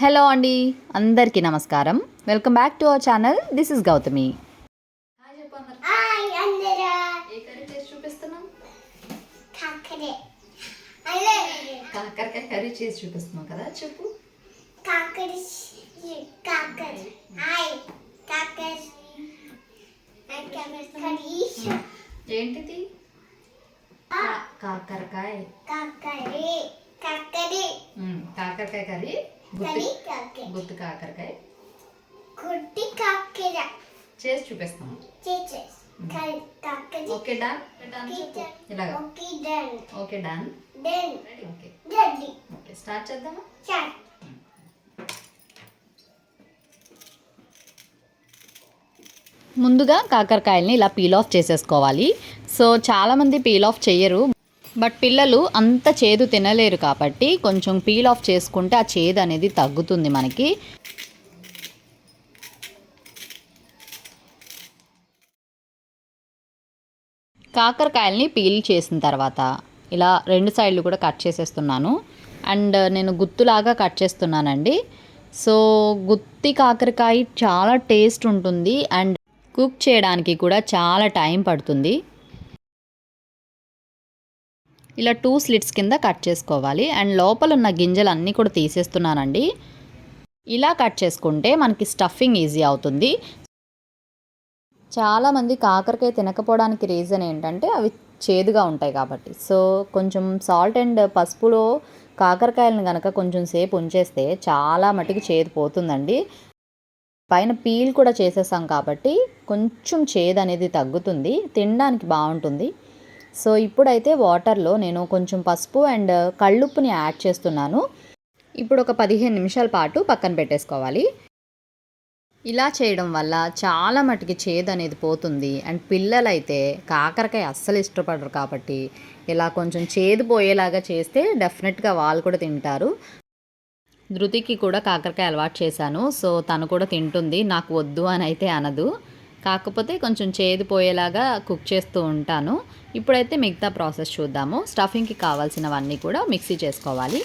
Hello అండి అందరికీ నమస్కారం. Welcome back to our channel this is Gautami hi అందరూ. ఏ కర్రీ చేసి చూపిస్తున్నాం? కాకరే. అలే కాకరకాయ కర్రీ చేసి చూపిస్తున్నాం కదా చెప్పు. కాకరి కాకర. హాయ్ కాకర. కాకరి. ఏంటిది? కాకరకాయ. కాకరకాయ కర్రీ. కరి గుత్తి కాకర గుత్తి కాకరకాయ. కుట్టి కాకర చేసి చూపిస్తాం చేచే కరి కాకరి ఓకే డన్. ఇలాగా. Okay done. Okay done. Done. Ready okay. Ready okay start చేద్దామా? స్టార్ట్. ముందుగా కాకరకాయల్ని ఇలా పీల్ ఆఫ్ చేసేసుకోవాలి. సో చాలామంది పీల్ ఆఫ్ చేయరు బట్ పిల్లలు అంత చేదు తినలేరు కాబట్టి కొంచెం పీల్ ఆఫ్ చేసుకుంటే ఆ చేదు అనేది తగ్గుతుంది మనకి. కాకరకాయల్ని పీల్ చేసిన తర్వాత ఇలా రెండు సైడ్లు కూడా కట్ చేసేస్తున్నాను. అండ్ నేను గుత్తులాగా కట్ చేస్తున్నానండి. సో గుత్తి కాకరకాయ చాలా టేస్ట్ ఉంటుంది. అండ్ కుక్ చేయడానికి కూడా చాలా టైం పడుతుంది. ఇలా టూ స్లిట్స్ కింద కట్ చేసుకోవాలి. అండ్ లోపల ఉన్న గింజలు అన్నీ కూడా తీసేస్తున్నానండి. ఇలా కట్ చేసుకుంటే మనకి స్టఫింగ్ ఈజీ అవుతుంది. చాలామంది కాకరకాయ తినకపోవడానికి రీజన్ ఏంటంటే అవి చేదుగా ఉంటాయి కాబట్టి. సో కొంచెం సాల్ట్ అండ్ పసుపులో కాకరకాయలను కనుక కొంచెం సేపు ఉంచేస్తే చాలా మటుకు చేదు పోతుందండి. పైన పీల్ కూడా చేసేసాం కాబట్టి కొంచెం చేదు అనేది తగ్గుతుంది. తినడానికి బాగుంటుంది. సో ఇప్పుడైతే వాటర్లో నేను కొంచెం పసుపు అండ్ కళ్ళుప్పుని యాడ్ చేస్తున్నాను. ఇప్పుడు ఒక పదిహేను నిమిషాల పాటు పక్కన పెట్టేసుకోవాలి. ఇలా చేయడం వల్ల చాలా మటుకి చేదు అనేది పోతుంది. అండ్ పిల్లలైతే కాకరకాయ అస్సలు ఇష్టపడరు కాబట్టి ఇలా కొంచెం చేదు పోయేలాగా చేస్తే డెఫినెట్గా వాళ్ళు కూడా తింటారు. ధృతికి కూడా కాకరకాయ అలవాటు చేశాను. సో తను కూడా తింటుంది. నాకు వద్దు అని అయితే అనదు. కాకపోతే కొంచెం చేదు పోయేలాగా కుక్ చేస్తూ ఉంటాను. ఇప్పుడైతే మిగతా ప్రాసెస్ చూద్దాము. స్టఫింగ్కి కావాల్సినవన్నీ కూడా మిక్సీ చేసుకోవాలి.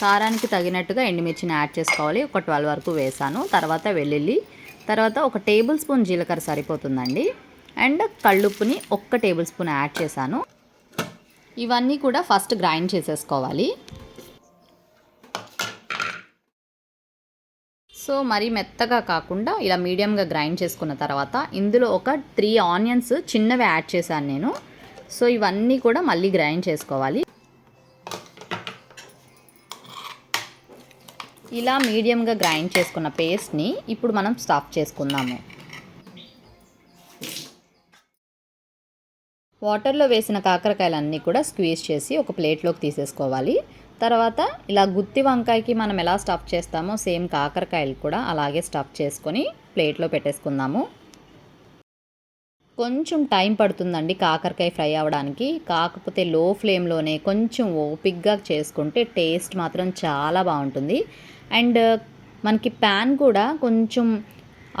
కారానికి తగినట్టుగా ఎండుమిర్చిని యాడ్ చేసుకోవాలి. ఒక ట్వెల్వ్ వరకు వేసాను. తర్వాత వెల్లుల్లి తర్వాత ఒక టేబుల్ స్పూన్ జీలకర్ర సరిపోతుందండి. అండ్ కళ్ళుప్పుని ఒక్క టేబుల్ స్పూన్ యాడ్ చేశాను. ఇవన్నీ కూడా ఫస్ట్ గ్రైండ్ చేసేసుకోవాలి. సో మరీ మెత్తగా కాకుండా ఇలా మీడియంగా గ్రైండ్ చేసుకున్న తర్వాత ఇందులో ఒక త్రీ ఆనియన్స్ చిన్నవి యాడ్ చేశాను నేను. సో ఇవన్నీ కూడా మళ్ళీ గ్రైండ్ చేసుకోవాలి. ఇలా మీడియంగా గ్రైండ్ చేసుకున్న పేస్ట్ని ఇప్పుడు మనం స్టఫ్ చేసుకుందాము. వాటర్లో వేసిన కాకరకాయలన్నీ కూడా స్క్వీజ్ చేసి ఒక ప్లేట్లోకి తీసేసుకోవాలి. తర్వాత ఇలా గుత్తి వంకాయకి మనం ఎలా స్టఫ్ చేస్తామో సేమ్ కాకరకాయలు కూడా అలాగే స్టఫ్ చేసుకొని ప్లేట్లో పెట్టేసుకుందాము. కొంచెం టైం పడుతుందండి కాకరకాయ ఫ్రై అవ్వడానికి కాకపోతే లో ఫ్లేమ్లోనే కొంచెం ఓపిక్గా చేసుకుంటే టేస్ట్ మాత్రం చాలా బాగుంటుంది. అండ్ మనకి ప్యాన్ కూడా కొంచెం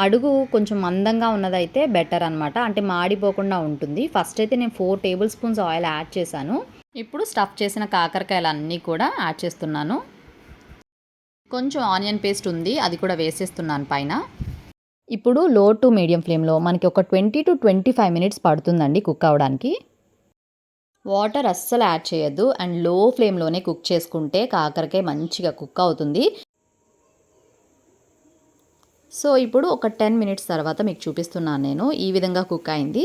అడుగు కొంచెం మందంగా ఉన్నదైతే బెటర్ అనమాట అంటే మాడిపోకుండా ఉంటుంది. ఫస్ట్ అయితే నేను four tablespoons oil add చేశాను. ఇప్పుడు స్టఫ్ చేసిన కాకరకాయలు అన్నీ కూడా యాడ్ చేస్తున్నాను. కొంచెం ఆనియన్ పేస్ట్ ఉంది అది కూడా వేసేస్తున్నాను పైన. ఇప్పుడు లో టు మీడియం ఫ్లేమ్లో మనకి ఒక twenty to twenty five minutes పడుతుందండి కుక్ అవ్వడానికి వాటర్ అస్సలు యాడ్ చేయొద్దు అండ్లో ఫ్లేమ్లోనే కుక్ చేసుకుంటే కాకరకాయ మంచిగా కుక్ అవుతుంది. సో ఇప్పుడు ఒక టెన్ మినిట్స్ తర్వాత మీకు చూపిస్తున్నాను నేను ఈ విధంగా కుక్ అయింది.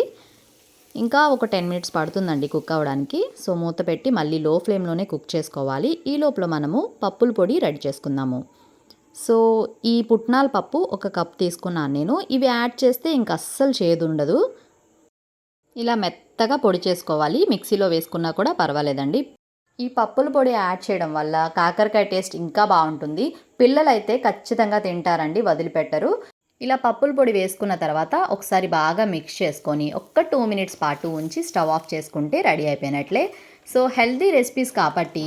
ఇంకా ఒక టెన్ మినిట్స్ పడుతుందండి కుక్ అవ్వడానికి సో మూత పెట్టి మళ్ళీ లో ఫ్లేమ్లోనే కుక్ చేసుకోవాలి. ఈ లోపల మనము పప్పుల పొడి రెడీ చేసుకుందాము. సో ఈ పుట్నాల పప్పు ఒక కప్ తీసుకున్నాను నేను. ఇవి యాడ్ చేస్తే ఇంక అస్సలు చేదు ఉండదు ఇలా మెత్తగా పొడి చేసుకోవాలి. మిక్సీలో వేసుకున్నా కూడా పర్వాలేదండి. ఈ పప్పుల పొడి యాడ్ చేయడం వల్ల కాకరకాయ టేస్ట్ ఇంకా బాగుంటుంది. పిల్లలైతే ఖచ్చితంగా తింటారండి వదిలిపెట్టరు. ఇలా పప్పుల పొడి వేసుకున్న తర్వాత ఒకసారి బాగా మిక్స్ చేసుకొని ఒక్క టూ మినిట్స్ పాటు ఉంచి స్టవ్ ఆఫ్ చేసుకుంటే రెడీ అయిపోయినట్లే. సో హెల్దీ రెసిపీస్ కాబట్టి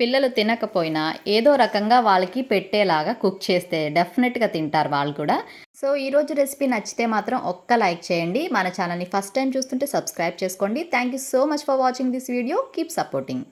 పిల్లలు తినకపోయినా ఏదో రకంగా వాళ్ళకి పెట్టేలాగా కుక్ చేస్తే డెఫినెట్గా తింటారు వాళ్ళు కూడా. సో ఈరోజు రెసిపీ నచ్చితే మాత్రం ఒక్క లైక్ చేయండి. మన ఛానల్ని ఫస్ట్ టైం చూస్తుంటే సబ్స్క్రైబ్ చేసుకోండి. Thank you so much for watching this video keep supporting